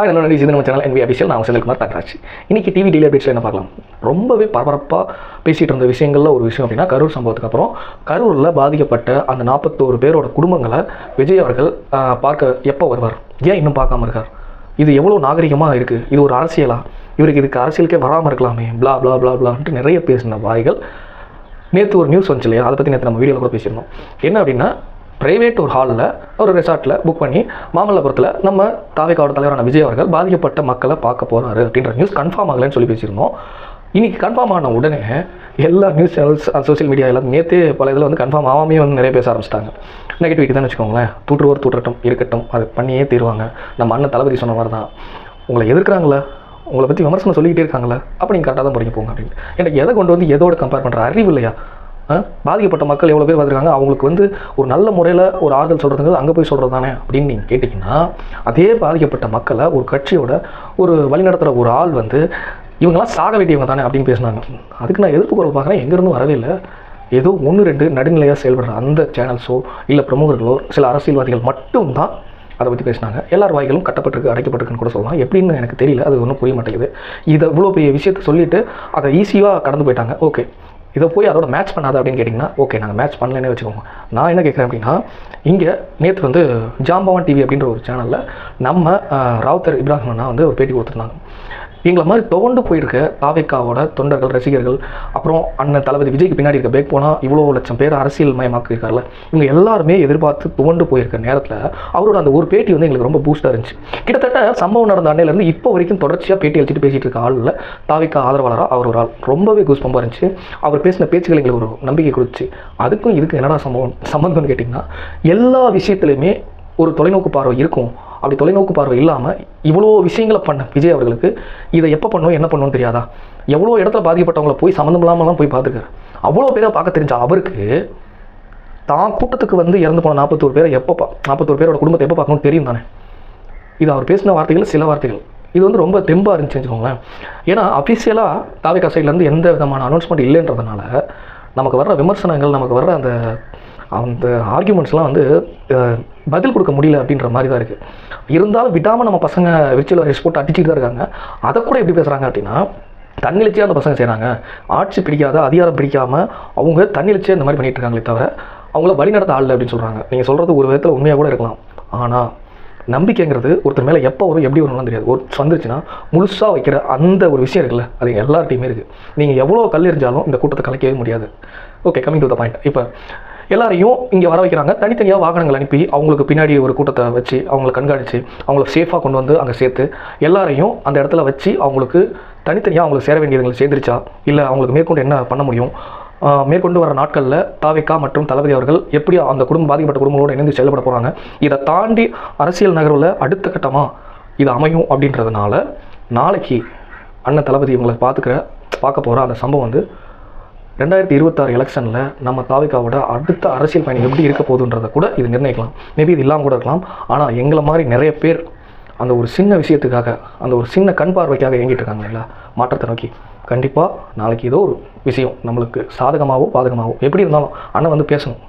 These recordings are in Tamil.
ஹாய் நான் நன்றி நம்ம சேனல் என்பி அபிஷியல் நான் செந்தில்குமார் தங்கராஜ். இன்னைக்கு டிவி டெய்லி அப்டேட்ஸில் என்ன பார்க்கலாம்? ரொம்பவே பரபரப்பாக பேசிகிட்டு இருந்த விஷயங்களில் ஒரு விஷயம் அப்படின்னா கரூர் சம்பவத்துக்கு அப்புறம் கரூரில் பாதிக்கப்பட்ட அந்த நாற்பத்தோரு பேரோட குடும்பங்களை விஜய் அவர்கள் பார்க்க எப்போ வருவார்? ஏன் இன்னும் பார்க்காம இருக்கார்? இது எவ்வளோ நாகரிகமாக இருக்குது இது ஒரு அரசியலா? இவருக்கு இதுக்கு அரசியலுக்கே வராமல் இருக்கலாமே? ப்ளா ப்ளா ப்ளா பிளான்ட்டு நிறைய பேசின வாய்கள். நேற்று ஒரு நியூஸ் வந்துச்சு இல்லையா? அதை பற்றி நேற்று நம்ம வீடியோவில் கூட பேசியிருந்தோம். என்ன அப்படின்னா பிரைவேட் ஒரு ஹாலில் ஒரு ரெசார்ட்டில் புக் பண்ணி மாமல்லபுரத்தில் நம்ம தாவேக்காவோட தலைவரான விஜய் அவர்கள் பாதிக்கப்பட்ட மக்களை பார்க்க போகிறாரு அப்படின்ற நியூஸ் கன்ஃபார்ம் ஆகலைன்னு சொல்லி பேசியிருந்தோம். இன்றைக்கி கன்ஃபார்ம் ஆன உடனே எல்லா நியூஸ் சேனல்ஸ் சோஷியல் மீடியா எல்லாம் நேற்றே பல இதில் வந்து கன்ஃபார்ம் ஆகாமே வந்து நிறைய பேச ஆரம்பிச்சிட்டாங்க. நெகட்டிவிட்டி தான் வச்சுக்கோங்களேன். தூற்றுவோர் தூற்றட்டும் இருக்கட்டும் அது பண்ணியே தீருவாங்க. நம்ம அண்ணன் தளபதி சொன்ன மாதிரி தான் உங்களை எதிர்க்கிறாங்களே? உங்களை பற்றி விமர்சனம் சொல்லிக்கிட்டே இருக்காங்களே? அப்போ நீங்கள் கரெக்டாக தான் படிக்க போங்க அப்படின்னு. எனக்கு எதை கொண்டு வந்து எதோட கம்பேர் பண்ணுற அறிவு இல்லையா? பாதிக்கப்பட்ட மக்கள் எவ்வளோ பேர் வந்திருக்காங்க? அவங்களுக்கு வந்து ஒரு நல்ல முறையில் ஒரு ஆறுதல் சொல்கிறதுங்கிறது அங்கே போய் சொல்கிறது தானே அப்படின்னு நீங்கள் கேட்டிங்கன்னா அதே பாதிக்கப்பட்ட மக்களை ஒரு கட்சியோட ஒரு வழிநடத்துகிற ஒரு ஆள் வந்து இவங்கெல்லாம் சாக வேண்டியவங்க தானே அப்படின்னு பேசினாங்க. அதுக்கு நான் எதிர்ப்பு குரல் பார்க்குறேன். எங்கேருந்து வரவே இல்லை. ஏதோ ஒன்று ரெண்டு நடுநிலையாக செயல்படுற அந்த சேனல்ஸோ இல்லை பிரமுகர்களோ சில அரசியல்வாதிகள் மட்டும்தான் அதை பற்றி பேசினாங்க. எல்லார் வாய்களும் கட்டப்பட்டிருக்கு அடைக்கப்பட்டிருக்குன்னு கூட சொல்லலாம். எப்படின்னு எனக்கு தெரியல. அது ஒன்றும் புரிய மாட்டேங்குது. இதை இவ்வளோ பெரிய விஷயத்தை சொல்லிவிட்டு அதை ஈஸியாக கடந்து போயிட்டாங்க. ஓகே இதை போய் அதோட மேட்ச் பண்ணாத அப்படின்னு கேட்டிங்கன்னா ஓகே நாங்கள் மேட்ச் பண்ணலன்னே வச்சுக்கோங்க. நான் என்ன கேட்குறேன் அப்படின்னா இங்கே நேற்று வந்து ஜாம்பவான் டிவி அப்படின்ற ஒரு சேனலில் நம்ம ராவுத்தர் இப்ராஹிம் அண்ணா வந்து ஒரு பேட்டி கொடுத்துருந்தாங்க. எங்களை மாதிரி துவண்டு போயிருக்க தாவேக்காவோட தொண்டர்கள் ரசிகர்கள் அப்புறம் அண்ணன் தளபதி விஜய்க்கு பின்னாடி இருக்க பேக் போனால் இவ்வளோ லட்சம் பேர் அரசியல் மயமாக்கியிருக்காருல இவங்க எல்லாருமே எதிர்பார்த்து துவண்டு போயிருக்க நேரத்தில் அவரோட அந்த ஒரு பேட்டி வந்து எங்களுக்கு ரொம்ப பூஸ்டாக இருந்துச்சு. கிட்டத்தட்ட சம்பவம் நடந்த அன்னையிலேருந்து இப்போ வரைக்கும் தொடர்ச்சியாக பேட்டி அழிச்சிட்டு பேசிகிட்டு இருக்க ஆளில் தாவிக்கா ஆதரவாளராக அவர் ஒரு ஆள். ரொம்பவே கூஸ்பம்பாக இருந்துச்சு. அவர் பேசின பேச்சுகள் எங்களுக்கு ஒரு நம்பிக்கை கொடுத்துச்சு. அதுக்கும் இதுக்கு என்னடா சம்பவம்? சம்பந்தம்னு கேட்டிங்கன்னா எல்லா விஷயத்துலையுமே ஒரு தொலைநோக்கு பார்வை இருக்கும். அப்படி தொலைநோக்கு பார்வை இல்லாமல் இவ்வளோ விஷயங்களை பண்ண விஜய் அவர்களுக்கு இதை எப்போ பண்ணணும் என்ன பண்ணணும்னு தெரியாதா? எவ்வளோ இடத்துல பாதிக்கப்பட்டவங்கள போய் சம்மந்தம் இல்லாமலாம் போய் பார்த்துக்காரு அவ்வளோ பேரை பார்க்க தெரிஞ்ச அவருக்கு தான் கூட்டத்துக்கு வந்து இறந்து போன நாற்பத்தோரு பேரை எப்போ பா நாற்பத்தோரு பேரோட குடும்பத்தை எப்போ பார்க்கணும்னு தெரியும் தானே? இது அவர் பேசின வார்த்தைகள் சில வார்த்தைகள். இது வந்து ரொம்ப தெம்பாக இருந்துச்சு வச்சுக்கோங்களேன். ஏன்னா அஃபிஷியலாக தாவிகா சைட்லேருந்து எந்த விதமான அனௌன்ஸ்மெண்ட் இல்லைன்றதுனால நமக்கு வர்ற விமர்சனங்கள் நமக்கு வர்ற அந்த அந்த ஆர்கியூமெண்ட்ஸ்லாம் வந்து பதில் கொடுக்க முடியல அப்படின்ற மாதிரி தான் இருக்குது இருந்தாலும் விடாமல் நம்ம பசங்க விர்ச்சுவல் ரேஸ் போட்டு அடிச்சுட்டு தான் இருக்காங்க. அதை கூட எப்படி பேசுகிறாங்க அப்படின்னா தன்னிச்சையாக அந்த பசங்க செய்கிறாங்க ஆட்சி பிடிக்காத அதிகாரம் பிடிக்காமல் அவங்க தன்னிச்சையாக இந்த மாதிரி பண்ணிகிட்டு இருக்காங்களே தவிர அவங்கள வழிநடத்த ஆள் அப்படின்னு சொல்கிறாங்க நீங்கள் சொல்கிறது ஒரு விதத்தில் உண்மையாக கூட இருக்கலாம். ஆனால் நம்பிக்கைங்கிறது ஒருத்தர் மேலே எப்போ வரும் எப்படி வரும்லாம் தெரியாது. ஒரு வந்துருச்சுன்னா முழுசாக வைக்கிற அந்த ஒரு விஷயம் இருக்குல்ல அது எல்லார்ட்டையுமே இருக்குது நீங்கள் எவ்வளோ கல் எறிஞ்சாலும் இந்த கூட்டத்தை கலைக்கவே முடியாது. Okay coming to the point இப்போ எல்லாரையும் இங்கே வர வைக்கிறாங்க. தனித்தனியாக வாகனங்கள் அனுப்பி அவங்களுக்கு பின்னாடி ஒரு கூட்டத்தை வச்சு அவங்கள கண்காணித்து அவங்கள சேஃபாக கொண்டு வந்து அங்கே சேர்த்து எல்லாரையும் அந்த இடத்துல வச்சு அவங்களுக்கு தனித்தனியாக அவங்களுக்கு சேர வேண்டியதுங்களை சேர்ந்துருச்சா? இல்லை அவங்களுக்கு மேற்கொண்டு என்ன பண்ண முடியும்? மேற்கொண்டு வர நாட்களில் தாவிக்கா மற்றும் தளபதி அவர்கள் எப்படி அந்த குடும்பம் பாதிக்கப்பட்ட குடும்பங்களோடு இணைந்து செயல்பட போகிறாங்க இதை தாண்டி அரசியல் நகர்வில் அடுத்த கட்டமாக இது அமையும் அப்படின்றதுனால நாளைக்கு அண்ணன் தளபதி இவங்களை பார்த்துக்கிற பார்க்க போகிற அந்த சம்பவம் வந்து ரெண்டாயிரத்தி இருபத்தாறு எலெக்ஷனில் நம்ம தாவிக்காவோட அடுத்த அரசியல் பயணம் எப்படி இருக்க போகுதுன்றதை கூட இது நிர்ணயிக்கலாம். மேபி இது இல்லாமல் கூட இருக்கலாம். ஆனால் எங்களை மாதிரி நிறைய பேர் அந்த ஒரு சின்ன விஷயத்துக்காக அந்த ஒரு சின்ன கண் பார்வைக்காக இயங்கிட்டு இருக்காங்க இல்லைங்களா மாற்றத்தை நோக்கி. கண்டிப்பாக நாளைக்கு ஏதோ ஒரு விஷயம் நம்மளுக்கு சாதகமாகவோ பாதகமாகவோ எப்படி இருந்தாலும் அண்ணன் வந்து பேசணும்.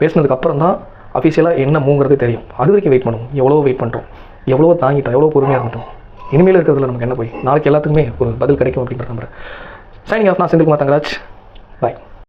பேசினதுக்கு அப்புறம் தான் அஃபீஷியலாக என்ன மூங்கிறது தெரியும். அது வரைக்கும் வெயிட் பண்ணுவோம். எவ்வளோ வெயிட் பண்ணுறோம் எவ்வளோ தாங்கிட்டோம். எவ்வளோ பொறுமையாக இருந்துட்டோம். இனிமேல் இருக்கிறதுல நமக்கு என்ன போய்? நாளைக்கு எல்லாத்துக்குமே ஒரு பதில் கிடைக்கும் அப்படின்ற நம்புறேன். சைனிங் ஆஃப் நான் செந்தில்குமார் தங்கராஜ். பாய்